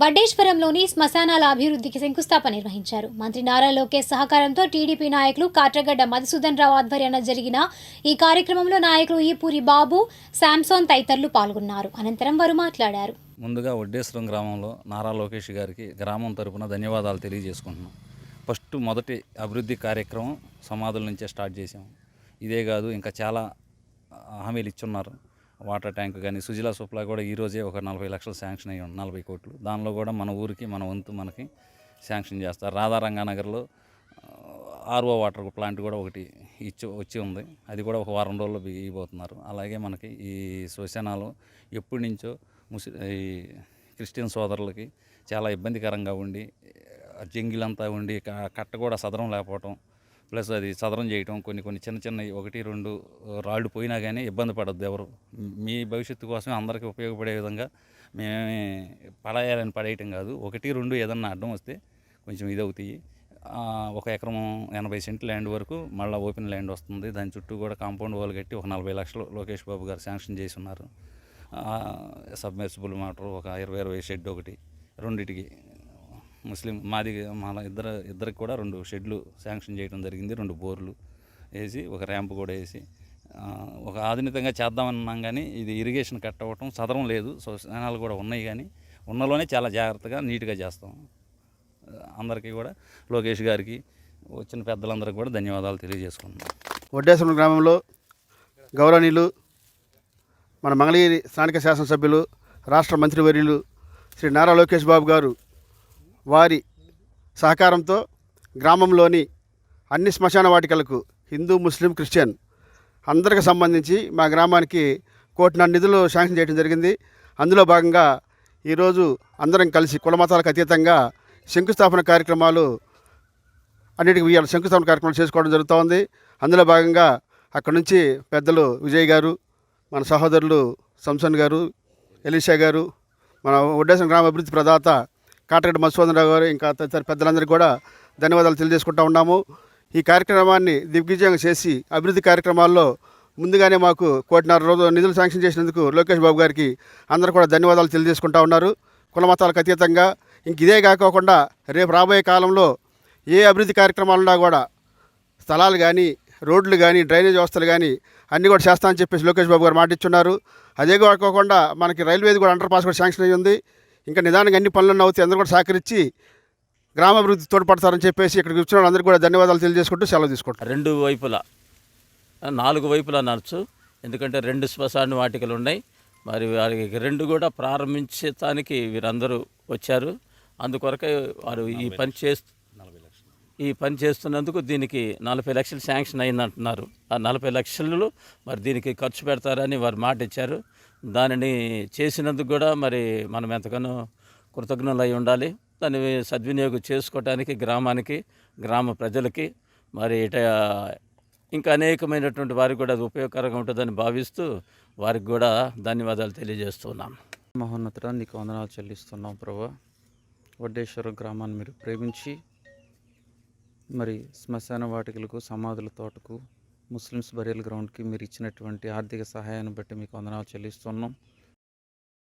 వడ్డేశ్వరంలోని శ్మశానాల అభివృద్ధికి శంకుస్థాపన నిర్వహించారు. మంత్రి నారా లోకేష్ సహకారంతో టీడీపీ నాయకులు కాట్రగడ్డ మధుసూదన్ రావు ఆధ్వర్యాన జరిగిన ఈ కార్యక్రమంలో నాయకులు ఈపూరి బాబు శాంసోన్ తదితరులు పాల్గొన్నారు. అనంతరం వారు మాట్లాడారు. ముందుగా వడ్డేశ్వరం గ్రామంలో నారా లోకేష్ గారికి గ్రామం తరపున ధన్యవాదాలు తెలియజేసుకుంటున్నాం. ఫస్ట్ మొదటి అభివృద్ధి కార్యక్రమం సమాధుల నుంచే స్టార్ట్ చేసాం ఇదే కాదు ఇంకా చాలా హామీలు ఇచ్చున్నారు. వాటర్ ట్యాంక్ కానీ సుజలా సుప్లా కూడా ఈరోజే ఒక నలభై లక్షలు శాంక్షన్ అయ్యి ఉంది నలభై కోట్లు. దానిలో కూడా మన ఊరికి మన వంతు మనకి శాంక్షన్ చేస్తారు. రాధారంగానగర్లో ఆర్ఓ వాటర్ ప్లాంట్ కూడా ఒకటి ఇచ్చి వచ్చి ఉంది. అది కూడా ఒక వారం రోజుల్లో బిగిపోతున్నారు. అలాగే మనకి ఈ శ్మశానాలు ఎప్పటి నుంచో ముస్లి ఈ క్రిస్టియన్ సోదరులకి చాలా ఇబ్బందికరంగా ఉండి జంగిలంతా ఉండి క- కట్ట కూడా సదరం లేకపోవటం ప్లస్ అది సదరం చేయటం కొన్ని కొన్ని చిన్న చిన్న ఒకటి రెండు రాళ్ళు పోయినా కానీ ఇబ్బంది పడద్దు ఎవరు. మీ భవిష్యత్తు కోసం అందరికీ ఉపయోగపడే విధంగా మేమే పడేయాలని పడేయటం కాదు. ఒకటి రెండు ఏదన్నా అడ్డం వస్తే కొంచెం ఇది అవుతాయి. ఒక ఎకరం ఎనభై సెంట్ ల్యాండ్ వరకు మళ్ళీ ఓపెన్ ల్యాండ్ వస్తుంది. దాని చుట్టూ కూడా కాంపౌండ్ వాల్ కట్టి ఒక నలభై లక్షలు లోకేష్ బాబు గారు శాంక్షన్ చేసి ఉన్నారు. సబ్మెర్సిబుల్ మోటార్ ఒక ఇరవై ఇరవై షెడ్ ఒకటి రెండిటికి. ముస్లిం మాది మన ఇద్దరు ఇద్దరికి కూడా రెండు షెడ్లు శాంక్షన్ చేయడం జరిగింది రెండు బోర్లు వేసి ఒక ర్యాంప్ కూడా వేసి ఒక ఆధునికంగా చేద్దామన్నాం కానీ ఇది ఇరిగేషన్ కట్ అవ్వటం సదరం లేదు. శ్మశానాలు కూడా ఉన్నాయి కానీ ఉన్నలోనే చాలా జాగ్రత్తగా నీట్గా చేస్తాం. అందరికీ కూడా లోకేష్ గారికి వచ్చిన పెద్దలందరికీ కూడా ధన్యవాదాలు తెలియజేసుకుంటున్నాం. వడ్డేశ్వరం గ్రామంలో గౌరవనీయులు మన మంగళగిరి స్థానిక శాసనసభ్యులు రాష్ట్ర మంత్రివర్యులు శ్రీ నారా లోకేష్ బాబు గారు వారి సహకారంతో గ్రామంలోని అన్ని శ్మశాన వాటికలకు హిందూ ముస్లిం క్రిస్టియన్ అందరికి సంబంధించి మా గ్రామానికి కోటిన్నర నిధులు శాంక్షన్ చేయడం జరిగింది. అందులో భాగంగా ఈరోజు అందరం కలిసి కులమతాలకు అతీతంగా శంకుస్థాపన కార్యక్రమాలు అన్నిటికీ ఇవాళ శంకుస్థాపన కార్యక్రమాలు చేసుకోవడం జరుగుతూ ఉంది అందులో భాగంగా అక్కడ నుంచి పెద్దలు విజయ్ గారు మన సహోదరులు సంసన్ గారు ఎలీషా గారు మన ఒడ్డేశ్వరం గ్రామ అభివృద్ధి ప్రదాత కాటగడ్డ మధుసూదనరావు గారు ఇంకా తదితర పెద్దలందరికీ కూడా ధన్యవాదాలు తెలియజేసుకుంటా ఉన్నాము. ఈ కార్యక్రమాన్ని దిగ్విజయంగా చేసి అభివృద్ధి కార్యక్రమాల్లో ముందుగానే మాకు కోటిన్నర రోజు నిధులు శాంక్షన్ చేసినందుకు లోకేష్ బాబు గారికి అందరూ కూడా ధన్యవాదాలు తెలియజేసుకుంటా ఉన్నారు. కుల మతాలకు అతీతంగా ఇంక ఇదే కాకోకుండా రేపు రాబోయే కాలంలో ఏ అభివృద్ధి కార్యక్రమాలున్నా కూడా స్థలాలు కానీ రోడ్లు కానీ డ్రైనేజ్ వ్యవస్థలు కానీ అన్నీ కూడా చేస్తామని చెప్పేసి లోకేష్ బాబు గారు మాటిచ్చున్నారు. అదే కాకుండా మనకి రైల్వేది కూడా అండర్ పాస్ కూడా శాంక్షన్ అయ్యి ఉంది ఇంకా నిదానంగా అన్ని పనులన్నీ అవుతాయి. అందరూ కూడా సహకరించి గ్రామాభివృద్ధి తోడ్పడతారని చెప్పేసి ఇక్కడికి వచ్చిన వాళ్ళందరికీ కూడా ధన్యవాదాలు తెలియజేసుకుంటూ సెలవు తీసుకుంటారు రెండు వైపులా నాలుగు వైపులా నడచు. ఎందుకంటే రెండు శ్మశాన వాటికలు ఉన్నాయి. మరి వారికి రెండు కూడా ప్రారంభించడానికి వీరందరూ వచ్చారు. అందుకొరకే వారు ఈ పని చేస్తూ ఈ పని చేస్తున్నందుకు దీనికి నలభై లక్షలు శాంక్షన్ అయిందంటున్నారు. ఆ నలభై లక్షలు మరి దీనికి ఖర్చు పెడతారని వారు మాట ఇచ్చారు. దానిని చేసినందుకు కూడా మరి మనం ఎంతగానో కృతజ్ఞులు అయి ఉండాలి. దాన్ని సద్వినియోగం చేసుకోవటానికి గ్రామానికి గ్రామ ప్రజలకి మరి ఇట ఇంకా అనేకమైనటువంటి వారికి కూడా అది ఉపయోగకరంగా ఉంటుందని భావిస్తూ వారికి కూడా ధన్యవాదాలు తెలియజేస్తున్నాను మహోన్నతుడా నీకు వందనాలు చెల్లిస్తున్నాం ప్రభా. వడ్డేశ్వరం గ్రామాన్ని మీరు ప్రేమించి మరి శ్మశాన వాటికలకు సమాధుల తోటకు ముస్లిమ్స్ బరియల్ గ్రౌండ్కి మీరు ఇచ్చినటువంటి ఆర్థిక సహాయాన్ని బట్టి మీకు వందనాలు చెల్లిస్తున్నాం.